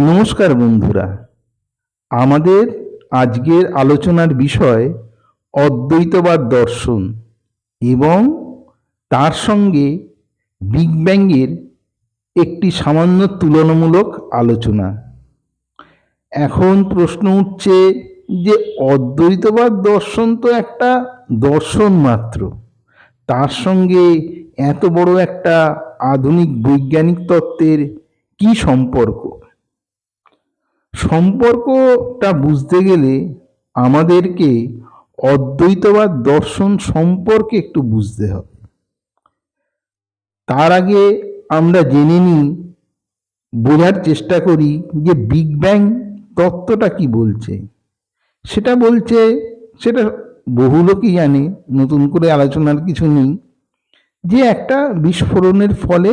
নমস্কার বন্ধুরা। আমাদের আজকের আলোচনার বিষয় অদ্বৈতবাদ দর্শন এবং তার সঙ্গে বিগ ব্যাংয়ের একটি সামান্য তুলনামূলক আলোচনা। এখন প্রশ্ন উঠছে যে অদ্বৈতবাদ দর্শন তো একটা দর্শন মাত্র। তার সঙ্গে এত বড় একটা আধুনিক বৈজ্ঞানিক তত্ত্বের কি সম্পর্ক? সম্পর্কটা বুঝতে গেলে আমাদেরকে অদ্বৈতবাদ দর্শন সম্পর্কে একটু বুঝতে হবে। তার আগে আমরা জেনে নিই, বোঝার চেষ্টা করি যে বিগ ব্যাং তত্ত্বটা কি বলছে। সেটা বলছে, সেটা বহু লোকই জানে, নতুন করে আলোচনার কিছু নেই, যে একটা বিস্ফোরণের ফলে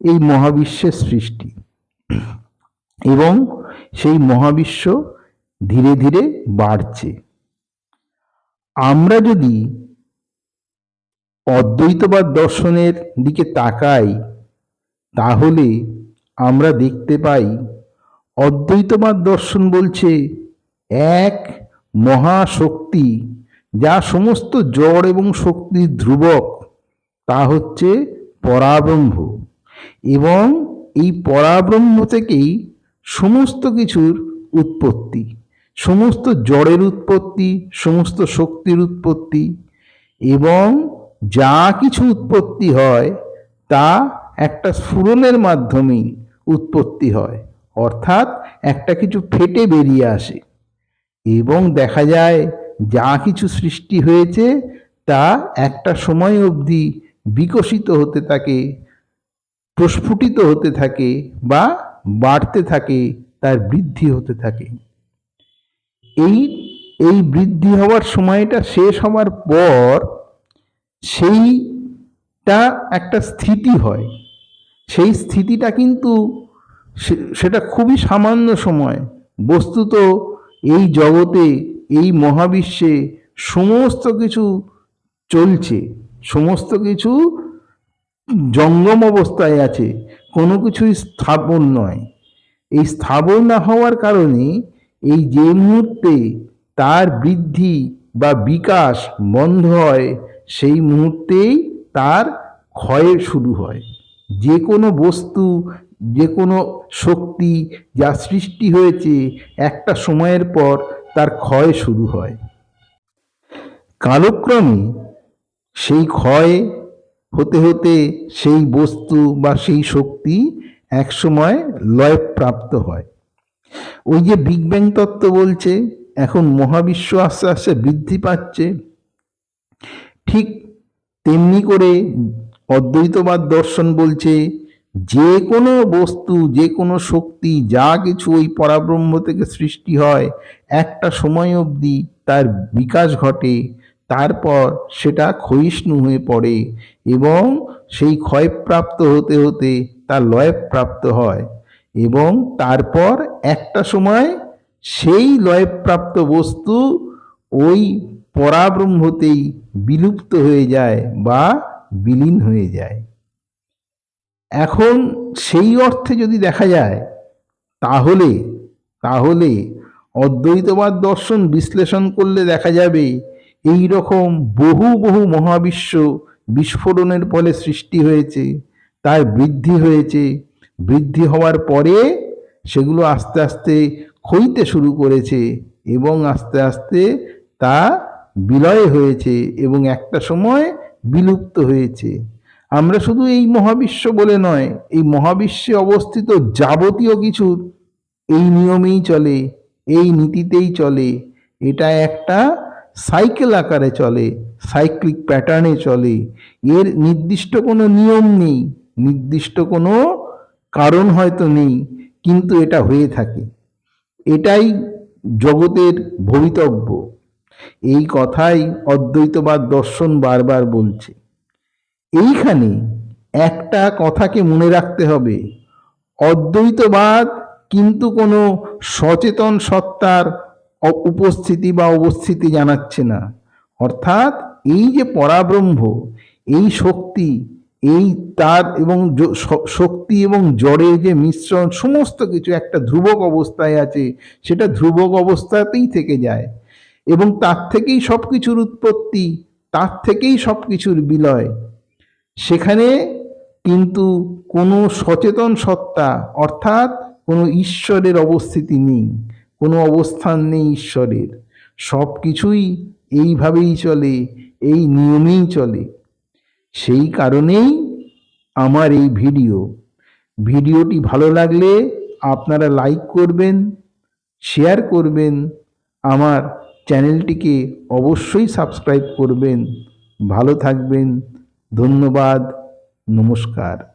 এই মহাবিশ্বের সৃষ্টি। এবং সেই মহাবিশ্ব ধীরে ধীরে বাড়ছে। আমরা যদি অদ্বৈতবাদ দর্শনের দিকে তাকাই, তাহলে আমরা দেখতে পাই, অদ্বৈতবাদ দর্শন বলছে এক মহাশক্তি যা সমস্ত জড় এবং শক্তির ধ্রুবক, তা হচ্ছে পরাব্রহ্ম। এবং এই পরাব্রহ্ম থেকেই সমস্ত কিছুর উৎপত্তি, সমস্ত জড়ের উৎপত্তি, সমস্ত শক্তির উৎপত্তি এবং যা কিছু উৎপত্তি হয় তা একটা স্ফুরণের মাধ্যমেই উৎপত্তি হয়। অর্থাৎ একটা কিছু ফেটে বেরিয়ে আসে এবং দেখা যায় যা কিছু সৃষ্টি হয়েছে তা একটা সময় অবধি বিকশিত হতে থাকে, প্রস্ফুটিত হতে থাকে বা বাড়তে থাকে, তার বৃদ্ধি হতে থাকে। এই এই বৃদ্ধি হওয়ার সময়টা শেষ হওয়ার পর সেইটা একটা স্থিতি হয়। সেই স্থিতিটা কিন্তু সেটা খুবই সামান্য সময়। বস্তুত এই জগতে, এই মহাবিশ্বে সমস্ত কিছু চলছে, সমস্ত কিছু জঙ্গম অবস্থায় আছে। কোনো কিছুই স্থাপন নয়। এই স্থাবর না হওয়ার কারণে এই যে মুহূর্তে তার বৃদ্ধি বা বিকাশ বন্ধ হয়, সেই মুহূর্তেই তার ক্ষয় শুরু হয়। যে কোনো বস্তু, যে কোনো শক্তি যা সৃষ্টি হয়েছে একটা সময়ের পর তার ক্ষয় শুরু হয়। কালক্রমে সেই ক্ষয় হতে হতে সেই বস্তু বা সেই শক্তি একসময় লয় প্রাপ্ত হয়। ওই যে বিগ ব্যাং তত্ত্ব বলছে, এখন মহাবিশ্ব আস্তে আস্তে বৃদ্ধি পাচ্ছে। ঠিক তেমনি করে অদ্বৈতবাদ দর্শন বলছে, যে কোনো বস্তু, যে কোনো শক্তি, যা কিছু ওই পরাব্রহ্ম থেকে সৃষ্টি হয়, একটা সময় অবধি তার বিকাশ ঘটে। তারপর সেটা ক্ষয়িষ্ণু হয়ে পড়ে এবং সেই ক্ষয়প্রাপ্ত হতে হতে তার লয়প্রাপ্ত হয় এবং তারপর একটা সময় সেই লয়প্রাপ্ত বস্তু ওই পরাব্রহ্মতেই বিলুপ্ত হয়ে যায় বা বিলীন হয়ে যায়। এখন সেই অর্থে যদি দেখা যায়, তাহলে তাহলে অদ্বৈতবাদ দর্শন বিশ্লেষণ করলে দেখা যাবে এই রকম বহু বহু মহাবিশ্ব বিস্ফোরণের ফলে সৃষ্টি হয়েছে, তার বৃদ্ধি হয়েছে। বৃদ্ধি হওয়ার পরে সেগুলো আস্তে আস্তে ক্ষইতে শুরু করেছে এবং আস্তে আস্তে তা বিলয় হয়েছে এবং একটা সময় বিলুপ্ত হয়েছে। আমরা শুধু এই মহাবিশ্ব বলে নয়, এই মহাবিশ্বে অবস্থিত যাবতীয় কিছু এই নিয়মেই চলে, এই নীতিতেই চলে। এটা একটা সাইকেল আকারে চলে, সাইক্লিক প্যাটার্নে চলে। এর নির্দিষ্ট কোনো নিয়ম নেই, নির্দিষ্ট কোনো কারণ হয়তো নেই, কিন্তু এটা হয়ে থাকে। এটাই জগতের ভবিতব্য। এই কথাই অদ্বৈতবাদ দর্শন বারবার বলছে। এইখানে একটা কথাকে মনে রাখতে হবে। অদ্বৈতবাদ কিন্তু কোনো সচেতন সত্তার উপস্থিতি বা অবস্থিতি জানাচ্ছে না। অর্থাৎ এই যে পরাব্রহ্ম, এই শক্তি, এই তার এবং শক্তি এবং জড়ের যে মিশ্রণ, সমস্ত কিছু একটা ধ্রুবক অবস্থায় আছে, সেটা ধ্রুবক অবস্থাতেই থেকে যায়। এবং তার থেকেই সব কিছুর উৎপত্তি, তার থেকেই সব কিছুর বিলয়। সেখানে কিন্তু কোনো সচেতন সত্তা, অর্থাৎ কোনো ঈশ্বরের অবস্থিতি নেই। কোনো অবস্থান নেই ঈশ্বরের। সব কিছুই এইভাবেই চলে, এই নিয়মেই চলে। সেই কারণেই আমার এই ভিডিও। ভিডিওটি ভালো লাগলে আপনারা লাইক করবেন শেয়ার করবেন, আমার চ্যানেলটিকে অবশ্যই সাবস্ক্রাইব করবেন। ভালো থাকবেন, ধন্যবাদ, নমস্কার।